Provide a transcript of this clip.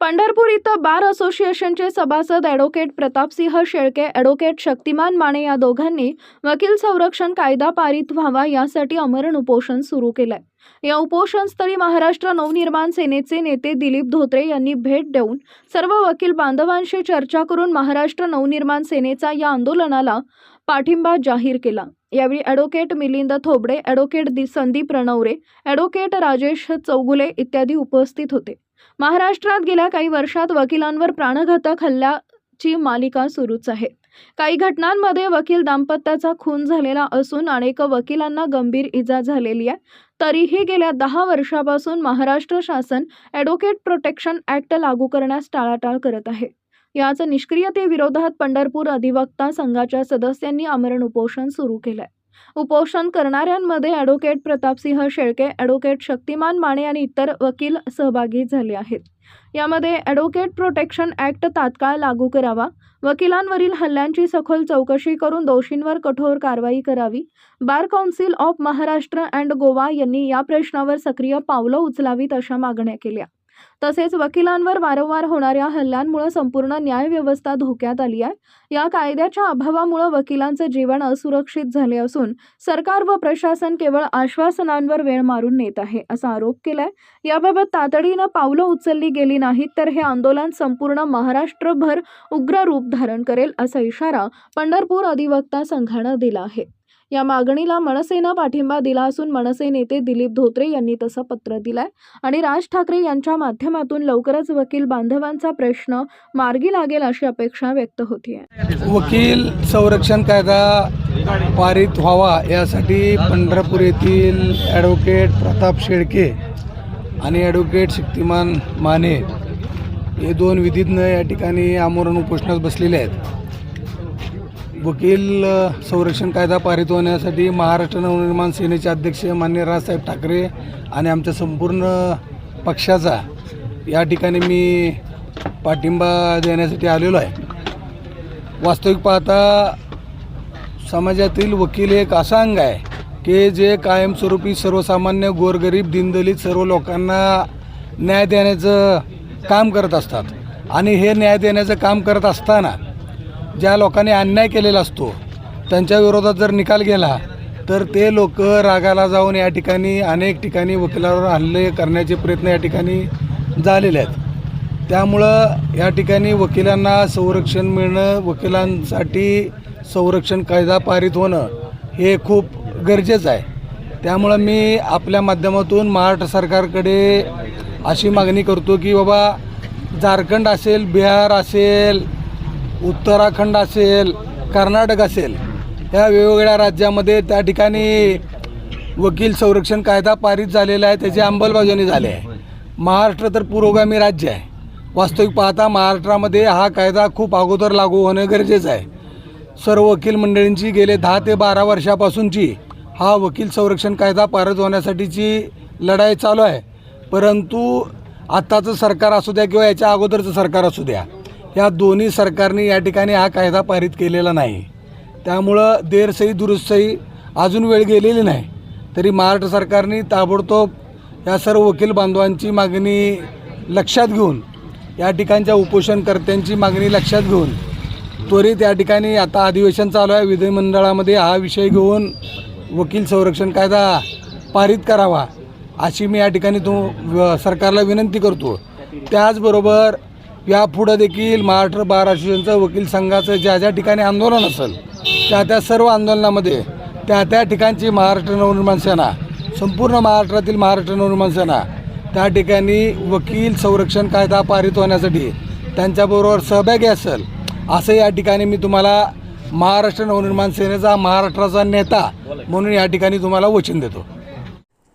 पंढरपूर इथं बार असोसिएशनचे सभासद ॲडव्होकेट प्रतापसिंह शेळके ॲडव्होकेट शक्तिमान माने या दोघांनी वकील संरक्षण कायदा पारित व्हावा यासाठी अमरण उपोषण सुरू केलंय. या उपोषणस्थळी महाराष्ट्र नवनिर्माण सेनेचे नेते दिलीप धोत्रे यांनी भेट देऊन सर्व वकील बांधवांशी चर्चा करून महाराष्ट्र नवनिर्माण सेनेचा या आंदोलनाला पाठिंबा जाहीर केला. यावेळी ॲडव्होकेट मिलिंद थोबडे ॲडव्होकेट दि- संदीप रणवरे ॲडव्होकेट राजेश चौगुले इत्यादी उपस्थित होते. महाराष्ट्रात गेल्या काही वर्षात वकिलांवर प्राणघातक हल्ल्याची मालिका सुरूच आहे. काही घटनांमध्ये वकील दाम्पत्याचा खून झालेला असून अनेक वकिलांना गंभीर इजा झालेली आहे. तरीही गेल्या दहा वर्षापासून महाराष्ट्र शासन ॲडव्होकेट प्रोटेक्शन ॲक्ट लागू करण्यास टाळाटाळ करत आहे. याच निष्क्रियतेविरोधात पंढरपूर अधिवक्ता संघाच्या सदस्यांनी आमरण उपोषण सुरू केलं आहे उपोषण करणाऱ्यांमध्ये ॲडव्होकेट प्रतापसिंह शेळके ॲडव्होकेट शक्तिमान माने आणि इतर वकील सहभागी झाले आहेत. यामध्ये ॲडव्होकेट प्रोटेक्शन ॲक्ट तात्काळ लागू करावा वकिलांवरील हल्ल्यांची सखोल चौकशी करून दोषींवर कठोर कारवाई करावी bar council of Maharashtra and Goa यांनी या प्रश्नावर सक्रिय पावलं उचलावीत अशा मागण्या केल्या. तसेच वकिलांवर वारंवार होणाऱ्या हल्ल्यांमुळे संपूर्ण न्यायव्यवस्था धोक्यात आली आहे. या कायद्याच्या अभावामुळे वकिलांचे जीवन असुरक्षित झाले असून सरकार व प्रशासन केवळ आश्वासनांवर वेळ मारून नेत आहे असा आरोप केलाय. याबाबत तातडीनं पावलं उचलली गेली नाहीत तर हे आंदोलन संपूर्ण महाराष्ट्रभर उग्र रूप धारण करेल असा इशारा पंढरपूर अधिवक्ता संघानं दिला आहे. या मागणीला मनसेनं पाठिंबा दिला असून मनसे नेते दिलीप धोत्रे यांनी तसं पत्र दिलंय. आणि राज ठाकरे यांच्या माध्यमातून लवकरच वकील बांधवांचा प्रश्न मार्गी लागेल अशी अपेक्षा व्यक्त होती वकील संरक्षण कायदा पारित व्हावा यासाठी पंढरपूर येथील ॲडव्होकेट प्रताप शेळके आणि ॲडव्होकेट शक्तिमान माने हे दोन विधीज्ञ या ठिकाणी आमरण उपोषणात बसलेले आहेत. वकील संरक्षण कायदा पारित होण्यासाठी महाराष्ट्र नवनिर्माण सेनेचे अध्यक्ष मान्य राजसाहेब ठाकरे आणि आमच्या संपूर्ण पक्षाचा या ठिकाणी मी पाठिंबा देण्यासाठी आलेलो आहे. वास्तविक पाहता समाजातील वकील एक असा अंग आहे की जे कायमस्वरूपी सर्वसामान्य गोरगरीब दिनदलित सर्व लोकांना न्याय देण्याचं काम करत असतात. आणि हे न्याय देण्याचं काम करत असताना ज्या लोकांनी अन्याय केलेला असतो त्यांच्या विरोधात जर निकाल गेला तर ते लोक रागाला जाऊन या ठिकाणी अनेक ठिकाणी वकिलावर हल्ले करण्याचे प्रयत्न या ठिकाणी झालेले आहेत. त्यामुळं या ठिकाणी वकिलांना संरक्षण मिळणं वकिलांसाठी संरक्षण कायदा पारित होणं हे खूप गरजेचं आहे. त्यामुळं मी आपल्या माध्यमातून महाराष्ट्र सरकारकडे अशी मागणी करतो की बाबा झारखंड असेल बिहार असेल उत्तराखंड असेल कर्नाटक असेल या वेगवेगळ्या राज्यामध्ये त्या ठिकाणी वकील संरक्षण कायदा पारित झालेला आहे त्याची अंमलबजावणी झाली आहे. महाराष्ट्र तर पुरोगामी राज्य आहे. वास्तविक पाहता महाराष्ट्रामध्ये हा कायदा खूप अगोदर लागू होणं गरजेचं आहे. सर्व वकील मंडळींची गेले दहा ते बारा वर्षापासूनची हा वकील संरक्षण कायदा पारित होण्यासाठीची लढाई चालू आहे. परंतु आत्ताचं सरकार असू द्या किंवा याच्या अगोदरचं सरकार असू द्या या दोन्ही सरकारने या ठिकाणी हा कायदा पारित केलेला नाही. त्यामुळं देरसही दुरुस्तही अजून वेळ गेलेली नाही. तरी महाराष्ट्र सरकारने ताबडतोब या सर्व वकील बांधवांची मागणी लक्षात घेऊन या ठिकाणच्या उपोषणकर्त्यांची मागणी लक्षात घेऊन त्वरित या ठिकाणी आता अधिवेशन चालू आहे. विधिमंडळामध्ये हा विषय घेऊन वकील संरक्षण कायदा पारित करावा अशी मी या ठिकाणी तो सरकारला विनंती करतो. त्याचबरोबर यापुढं देखील महाराष्ट्र बार असोसिएशनचं वकील संघाचं ज्या ज्या ठिकाणी आंदोलन असेल त्या त्या सर्व आंदोलनामध्ये त्या त्या ठिकाणची महाराष्ट्र नवनिर्माण सेना संपूर्ण महाराष्ट्रातील महाराष्ट्र नवनिर्माण सेना त्या ठिकाणी वकील संरक्षण कायदा पारित होण्यासाठी त्यांच्याबरोबर सहभागी असेल असं या ठिकाणी मी तुम्हाला महाराष्ट्र नवनिर्माण सेनेचा महाराष्ट्राचा नेता म्हणून या ठिकाणी तुम्हाला वचन देतो.